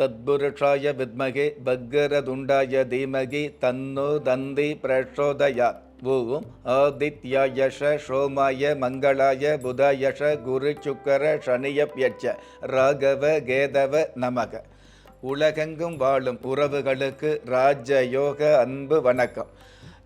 தத்புருஷாய வித்மகே பக்கரதுண்டாய தீமகி தன்னு தந்தி பிரச்சோதயாத் ஓம் ஆதித்யாயஷ சோமாய மங்களாய புதாயஷ குரு சுக்கர சனியப்யட்ச ராகவ கேதவ நமக உலகெங்கும் வாழும் உறவுகளுக்கு ராஜயோக அன்பு வணக்கம்.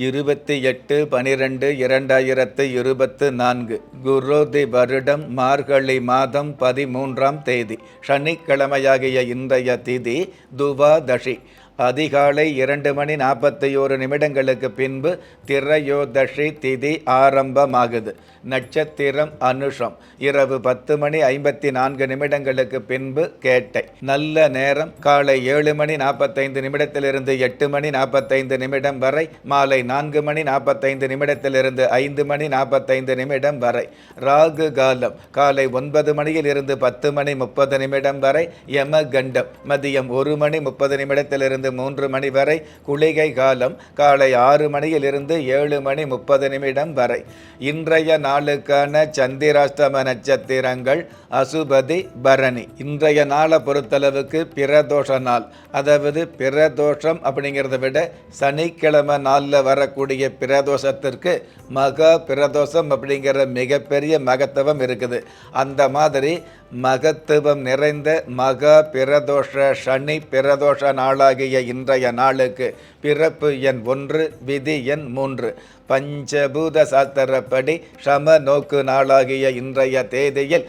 இருபத்தி எட்டு பனிரெண்டு இரண்டாயிரத்து இருபத்து நான்கு. குரோதி வருடம் மார்கழி மாதம் பதிமூன்றாம் தேதி. சனிக்கிழமையாகிய இன்றைய திதி துவாதஷி அதிகாலை இரண்டு மணி நாற்பத்தி ஓரு நிமிடங்களுக்கு பின்பு திரையோதஷி திதி ஆரம்பமாகுது. நட்சத்திரம் அனுஷம். இரவு பத்து மணி ஐம்பத்தி நான்கு நிமிடங்களுக்கு பின்பு கேட்டை. நல்ல நேரம். காலை ஏழு மணி நாற்பத்தைந்து நிமிடத்திலிருந்து எட்டு மணி நாற்பத்தைந்து நிமிடம் வரை. மாலை நான்கு மணி நாற்பத்தைந்து நிமிடத்திலிருந்து ஐந்து மணி நாற்பத்தைந்து நிமிடம் வரை. ராகு காலம். காலை ஒன்பது மணியில் இருந்து பத்து மணி முப்பது நிமிடம் வரை. யமகண்டம். மதியம் ஒரு மணி முப்பது நிமிடத்திலிருந்து மூன்று மணி வரை குளிகை காலம் காலை ஆறு மணியில் இருந்து ஏழு மணி முப்பது நிமிடம் வரை. இன்றைய நாளுக்கான சந்திராஷ்டம நட்சத்திரங்கள் அசுபதி பரணி. இன்றைய நாளை பொறுத்தளவுக்கு பிரதோஷ நாள். அதாவது பிரதோஷம் அப்படிங்கிறத விட சனிக்கிழமை நாளில் வரக்கூடிய பிரதோஷத்திற்கு மகா பிரதோஷம் அப்படிங்கிற மிகப்பெரிய மகத்துவம் இருக்குது. அந்த மாதிரி மகத்துவம் நிறைந்த மகா பிரதோஷ சனி பிரதோஷ நாளாகிய இன்றைய நாளுக்கு பிறப்பு எண் ஒன்று விதி எண் மூன்று. பஞ்சபூத சாஸ்திரப்படி சம நோக்கு நாளாகிய இன்றைய தேதியில்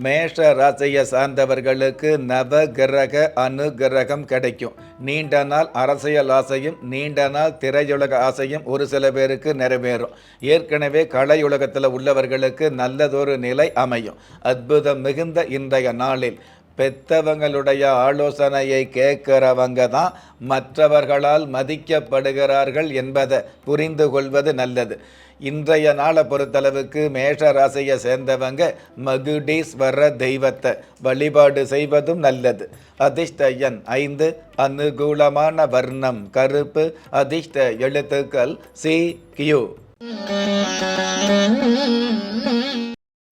மேஷ ராசியை சார்ந்தவர்களுக்கு நவ கிரக அனுகிரகம் கிடைக்கும். நீண்ட நாள் அரசியல் ஆசையும் நீண்ட நாள் திரையுலக ஆசையும் ஒரு சில பேருக்கு நிறைவேறும். ஏற்கனவே கலையுலகத்தில் உள்ளவர்களுக்கு நல்லதொரு நிலை அமையும். அற்புதம் மிகுந்த இன்றைய நாளில் பெத்தவங்களுடைய ஆலோசனையை கேட்கிறவங்க தான் மற்றவர்களால் மதிக்கப்படுகிறார்கள் என்பதை புரிந்து கொள்வது நல்லது. இன்றைய நாளை பொறுத்தளவுக்கு மேஷ ராசியை சேர்ந்தவங்க மகுடீஸ்வர தெய்வத்தை வழிபாடு செய்வதும் நல்லது. அதிர்ஷ்ட எண் ஐந்து அனுகூலமான வர்ணம் கருப்பு அதிர்ஷ்ட எழுத்துக்கள் சி கியூ.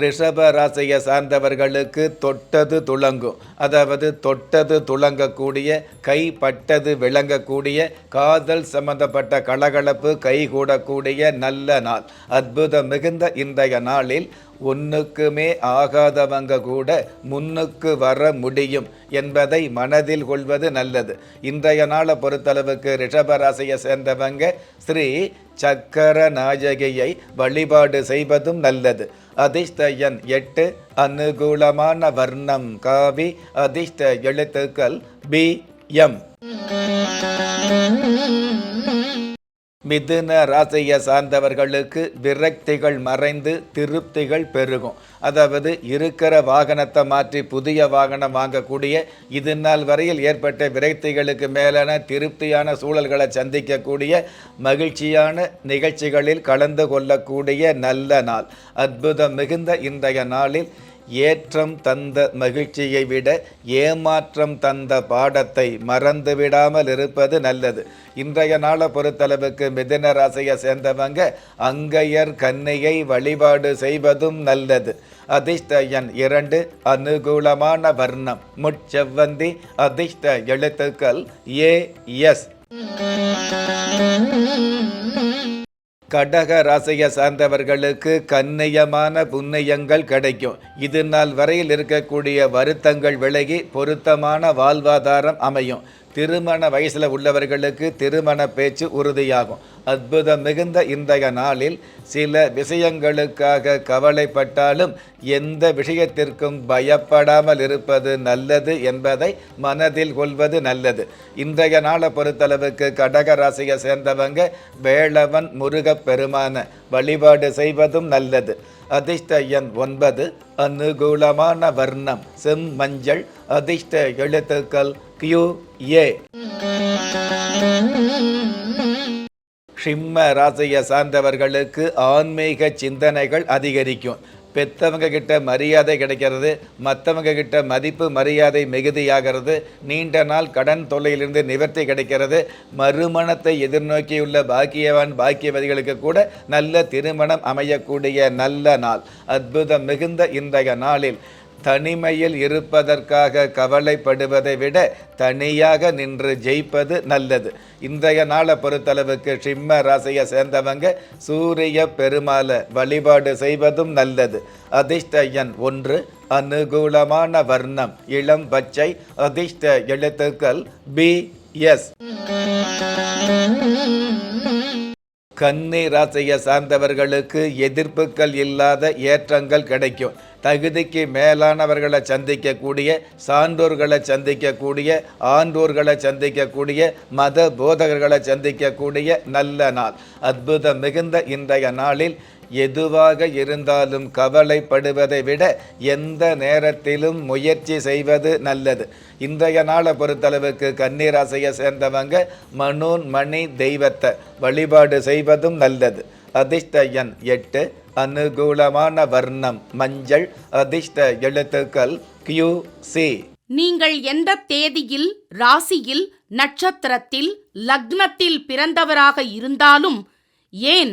ரிஷப ராசியை சார்ந்தவர்களுக்கு தொட்டது துளங்கும். அதாவது தொட்டது துளங்கக்கூடிய கைப்பட்டது விளங்கக்கூடிய காதல் சம்பந்தப்பட்ட கலகலப்பு கைகூடக்கூடிய நல்ல நாள். அற்புதம் மிகுந்த இன்றைய நாளில் ஒன்றுக்குமே ஆகாதவங்க கூட முன்னுக்கு வர முடியும் என்பதை மனதில் கொள்வது நல்லது. இன்றைய நாளை பொறுத்தளவுக்கு ரிஷபராசியை சேர்ந்தவங்க ஸ்ரீ சக்கர நாயகியை வழிபாடு செய்வதும் நல்லது. அதிர்ஷ்ட எட்டு அனுகூலமான வர்ணம் காவி அதிர்ஷ்ட எழுத்துக்கள் பி எம். மிதுன ராசியை சார்ந்தவர்களுக்கு விரக்திகள் மறைந்து திருப்திகள் பெருகும். அதாவது இருக்கிற வாகனத்தை மாற்றி புதிய வாகனம் வாங்கக்கூடிய இது நாள் வரையில் ஏற்பட்ட விரக்திகளுக்கு மேலான திருப்தியான சூழல்களை சந்திக்கக்கூடிய மகிழ்ச்சியான நிகழ்ச்சிகளில் கலந்து கொள்ளக்கூடிய நல்ல நாள். அற்புதம் மிகுந்த இன்றைய நாளில் ஏற்றம் தந்த மகிழ்ச்சியை விட ஏமாற்றம் தந்த பாடத்தை மறந்து விடாமல் இருப்பது நல்லது. இன்றைய நாளை பொறுத்தளவுக்கு மிதின ராசியை சேர்ந்தவங்க அங்கையர் கன்னியை வழிபாடு செய்வதும் நல்லது. அதிர்ஷ்ட எண் இரண்டு அனுகூலமான வர்ணம். முட்செவ்வந்தி அதிர்ஷ்ட எழுத்துக்கள் ஏ எஸ். கடக ராசியை சார்ந்தவர்களுக்கு கண்ணியமான புண்ணியங்கள் கிடைக்கும். இது நாள் வரையில் இருக்கக்கூடிய வருத்தங்கள் விலகி பொருத்தமான வாழ்வாதாரம் அமையும். திருமண வயசில் உள்ளவர்களுக்கு திருமண பேச்சு உறுதியாகும். அற்புதம் மிகுந்த இன்றைய நாளில் சில விஷயங்களுக்காக கவலைப்பட்டாலும் எந்த விஷயத்திற்கும் பயப்படாமல் இருப்பது நல்லது என்பதை மனதில் கொள்வது நல்லது. இன்றைய நாளை பொறுத்தளவுக்கு கடகராசியை சேர்ந்தவங்க வேளவன் முருகப் பெருமான வழிபாடு செய்வதும் நல்லது. அதிர்ஷ்ட எண் ஒன்பது அனுகூலமான வர்ணம் செம்மஞ்சள் அதிர்ஷ்ட எழுத்துக்கள் கியூ ஏ. சிம்ம ராசியை சார்ந்தவர்களுக்கு ஆன்மீக சிந்தனைகள் அதிகரிக்கும். பெத்தவங்க கிட்ட மரியாதை கிடைக்கிறது மற்றவங்க கிட்ட மதிப்பு மரியாதை மிகுதியாகிறது நீண்ட நாள் கடன் தொல்லையிலிருந்து நிவர்த்தி கிடைக்கிறது மறுமணத்தை எதிர்நோக்கியுள்ள பாக்கியவான் பாக்கியவதிகளுக்கு கூட நல்ல திருமணம் அமையக்கூடிய நல்ல நாள் அற்புதம் மிகுந்த இன்றைய நாளில். தனிமையில் இருப்பதற்காக கவலைப்படுவதை விட தனியாக நின்று ஜெயிப்பது நல்லது. இன்றைய நாளை பொறுத்தளவுக்கு சிம்ம ராசியை சேர்ந்தவங்க சூரிய பெருமாளை வழிபாடு செய்வதும் நல்லது. அதிர்ஷ்ட எண் ஒன்று அனுகூலமான வர்ணம். இளம் பச்சை அதிர்ஷ்ட எழுத்துக்கள் பி எஸ் கன்னி ராசியை சார்ந்தவர்களுக்கு எதிர்ப்புகள் இல்லாத ஏற்றங்கள் கிடைக்கும். தகுதிக்கு மேலானவர்களை சந்திக்கக்கூடிய சான்றோர்களை சந்திக்கக்கூடிய ஆண்டோர்களை சந்திக்கக்கூடிய மத போதகர்களை சந்திக்கக்கூடிய நல்ல நாள். அற்புதம் மிகுந்த இன்றைய நாளில் எதுவாக இருந்தாலும் கவலைப்படுவதை விட எந்த நேரத்திலும் முயற்சி செய்வது நல்லது. இன்றைய நாளை பொறுத்தளவுக்கு கன்னிராசியை சேர்ந்தவங்க மனோன் மணி தெய்வத்தை வழிபாடு செய்வதும் நல்லது. அதிர்ஷ்ட எண் எட்டு அனுகூலமான வர்ணம் மஞ்சள் அதிர்ஷ்ட எழுத்துக்கள் கியூ சி நீங்கள் எந்த தேதியில் ராசியில் நட்சத்திரத்தில் லக்னத்தில் பிறந்தவராக இருந்தாலும் ஏன்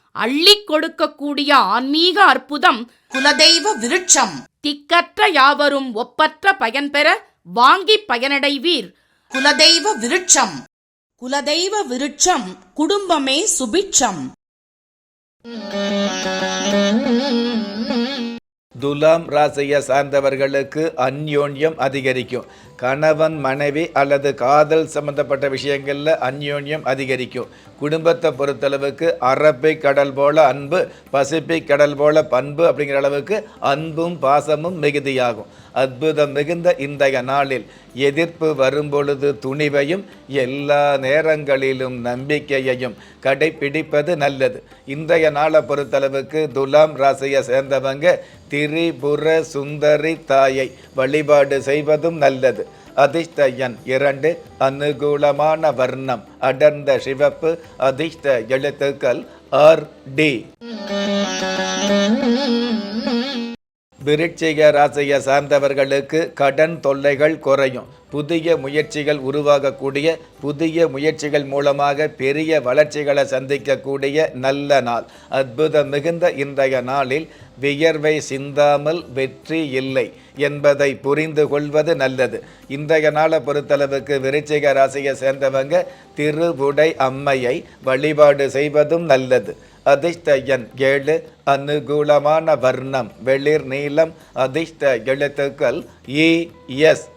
அள்ளிக் கொடுக்கக்கூடிய ஆன்மீக அற்புதம் குலதெய்வ விருட்சம். திக்கற்ற யாவரும் ஒப்பற்ற பயன்பெற வாங்கி பயனடைவீர். குலதெய்வ விருட்சம். குலதெய்வ விருட்சம் குடும்பமே சுபிட்சம். துலாம் ராசியை சார்ந்தவர்களுக்கு அந்யோன்யம் அதிகரிக்கும். கணவன் மனைவி அல்லது காதல் சம்பந்தப்பட்ட விஷயங்களில் அந்யோன்யம் அதிகரிக்கும். குடும்பத்தை பொறுத்தளவுக்கு அரபிக் கடல் போல அன்பு பசிபிக் கடல் போல பண்பு அப்படிங்கிற அளவுக்கு அன்பும் பாசமும் மிகுதியாகும். அற்புதம் மிகுந்த இன்றைய நாளில் எதிர்ப்பு வரும்பொழுது துணிவையும் எல்லா நேரங்களிலும் நம்பிக்கையையும் கடைபிடிப்பது நல்லது. இன்றைய நாளை பொறுத்தளவுக்கு துலாம் ராசியை சேர்ந்தவங்க திரிபுர சுந்தரி தாயை வழிபாடு செய்வதும் நல்லது. அதிர்ஷ்ட எண் இரண்டு அனுகூலமான வர்ணம் அடர்ந்த சிவப்பு அதிர்ஷ்ட எழுத்துக்கள் ஆர் டி. விருட்சிக ராசியை சார்ந்தவர்களுக்கு கடன் தொல்லைகள் குறையும். புதிய முயற்சிகள் உருவாகக்கூடிய புதிய முயற்சிகள் மூலமாக பெரிய வளர்ச்சிகளை சந்திக்கக்கூடிய நல்ல நாள். அற்புதம் மிகுந்த இன்றைய நாளில் வியர்வை சிந்தாமல் வெற்றி இல்லை என்பதை புரிந்து கொள்வது நல்லது. இன்றைய நாளை பொறுத்தளவுக்கு விருச்சிக ராசியை சேர்ந்தவங்க திருவுடை அம்மையை வழிபாடு செய்வதும் நல்லது. அதிர்ஷ்ட எண் ஏழு அனுகூலமான வர்ணம் வெளிர் நீளம் அதிர்ஷ்ட எழுத்துக்கள் இ எஸ்.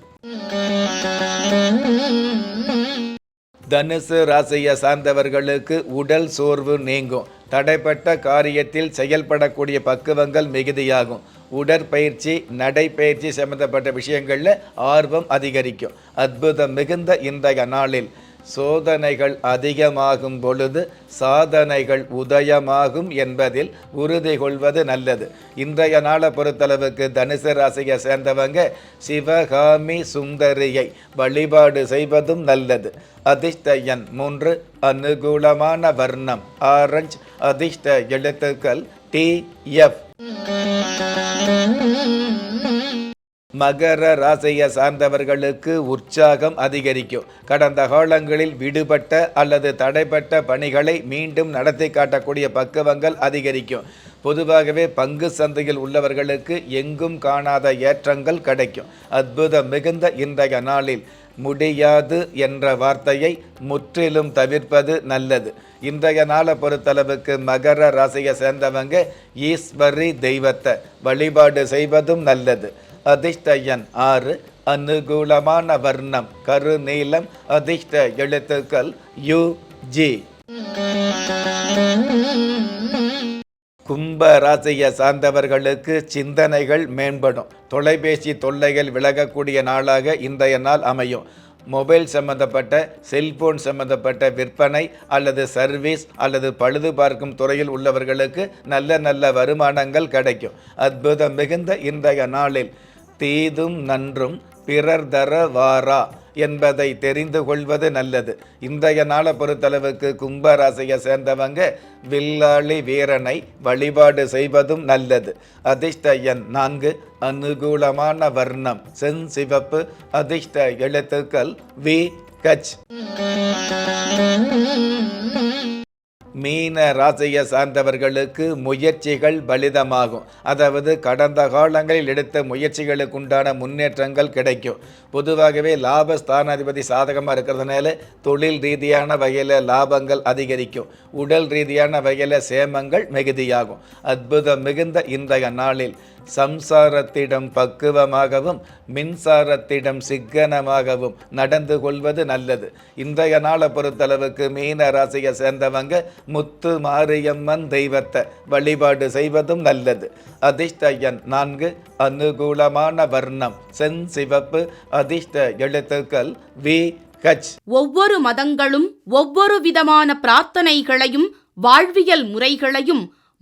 தனுசு ராசியை சார்ந்தவர்களுக்கு உடல் சோர்வு நீங்கும். தடைப்பட்ட காரியத்தில் செயல்படக்கூடிய பக்குவங்கள் மிகுதியாகும். உடற்பயிற்சி நடைப்பயிற்சி சம்பந்தப்பட்ட விஷயங்களில் ஆர்வம் அதிகரிக்கும். அற்புதம் மிகுந்த இன்றைய நாளில். சோதனைகள் அதிகமாகும் பொழுது சாதனைகள் உதயமாகும் என்பதில் உறுதி கொள்வது நல்லது. இன்றைய நாளை பொறுத்தளவுக்கு தனுசு ராசியை சேர்ந்தவங்க சிவகாமி சுந்தரியை வழிபாடு செய்வதும் நல்லது. அதிர்ஷ்ட எண் மூன்று அனுகூலமான வர்ணம். ஆரஞ்சு அதிர்ஷ்ட எழுத்துக்கள் டி எஃப். மகர ராசியை சார்ந்தவர்களுக்கு உற்சாகம் அதிகரிக்கும். கடந்த காலங்களில் விடுபட்ட அல்லது தடைப்பட்ட பணிகளை மீண்டும் நடத்தி காட்டக்கூடிய பக்குவங்கள் அதிகரிக்கும். பொதுவாகவே பங்கு சந்தையில் உள்ளவர்களுக்கு எங்கும் காணாத ஏற்றங்கள் கிடைக்கும். அற்புதம் மிகுந்த இன்றைய நாளில் முடியாது என்ற வார்த்தையை முற்றிலும் தவிர்ப்பது நல்லது. இன்றைய நாளை பொறுத்தளவுக்கு மகர ராசியை சேர்ந்தவங்க ஈஸ்வரி தெய்வத்தை வழிபாடு செய்வதும் நல்லது. அதிர்ஷ்ட ஆறு அனுகூலமான வர்ணம் கருநீலம் அதிர்ஷ்ட எழுத்துக்கள் யு ஜி. கும்ப ராசியை சார்ந்தவர்களுக்கு சிந்தனைகள் மேம்படும். தொலைபேசி தொல்லைகள் விலகக்கூடிய நாளாக இன்றைய நாள் அமையும். மொபைல் சம்பந்தப்பட்ட செல்போன் சம்பந்தப்பட்ட விற்பனை அல்லது சர்வீஸ் அல்லது பழுது பார்க்கும் துறையில் உள்ளவர்களுக்கு நல்ல நல்ல வருமானங்கள் கிடைக்கும். அற்புதம் மிகுந்த இன்றைய நாளில். தீதும் நன்றும் பிறர் தர வாரா என்பதை தெரிந்து கொள்வது நல்லது. இன்றைய நாளை பொறுத்தளவுக்கு கும்பராசியை சேர்ந்தவங்க வில்லாளி வீரனை வழிபாடு செய்வதும் நல்லது. அதிர்ஷ்ட எண் நான்கு அனுகூலமான வர்ணம் செஞ்சிவப்பு அதிர்ஷ்ட எழுத்துக்கள் வி கச். மீன ராசியை சார்ந்தவர்களுக்கு முயற்சிகள் பலிதமாகும். அதாவது கடந்த காலங்களில் எடுத்த முயற்சிகளுக்கு உண்டான முன்னேற்றங்கள் கிடைக்கும். பொதுவாகவே லாப ஸ்தானாதிபதி சாதகமாக இருக்கிறதுனால தொழில் ரீதியான வகையில் லாபங்கள் அதிகரிக்கும். உடல் ரீதியான வகையில் சேமங்கள் மிகுதியாகும். அற்புதம் மிகுந்த இன்றைய நாளில். சம்சாரத்திடம் பக்குவமாகவும் மின்சாரத்திடம் சிக்கனமாகவும் நடந்து கொள்வது நல்லது. இன்றைய நாளை பொறுத்தளவுக்கு மீன ராசியை சேர்ந்தவங்க முத்து மாரியம்மன் தெய்வத்தை வழிபாடு செய்வதும் நல்லது. அதிர்ஷ்ட எண் நான்கு அனுகூலமான வர்ணம். சென் சிவப்பு அதிர்ஷ்ட எழுத்துக்கள் வி கச் ஒவ்வொரு மதங்களும் ஒவ்வொரு விதமான பிரார்த்தனைகளையும் வாழ்வியல் முறைகளையும்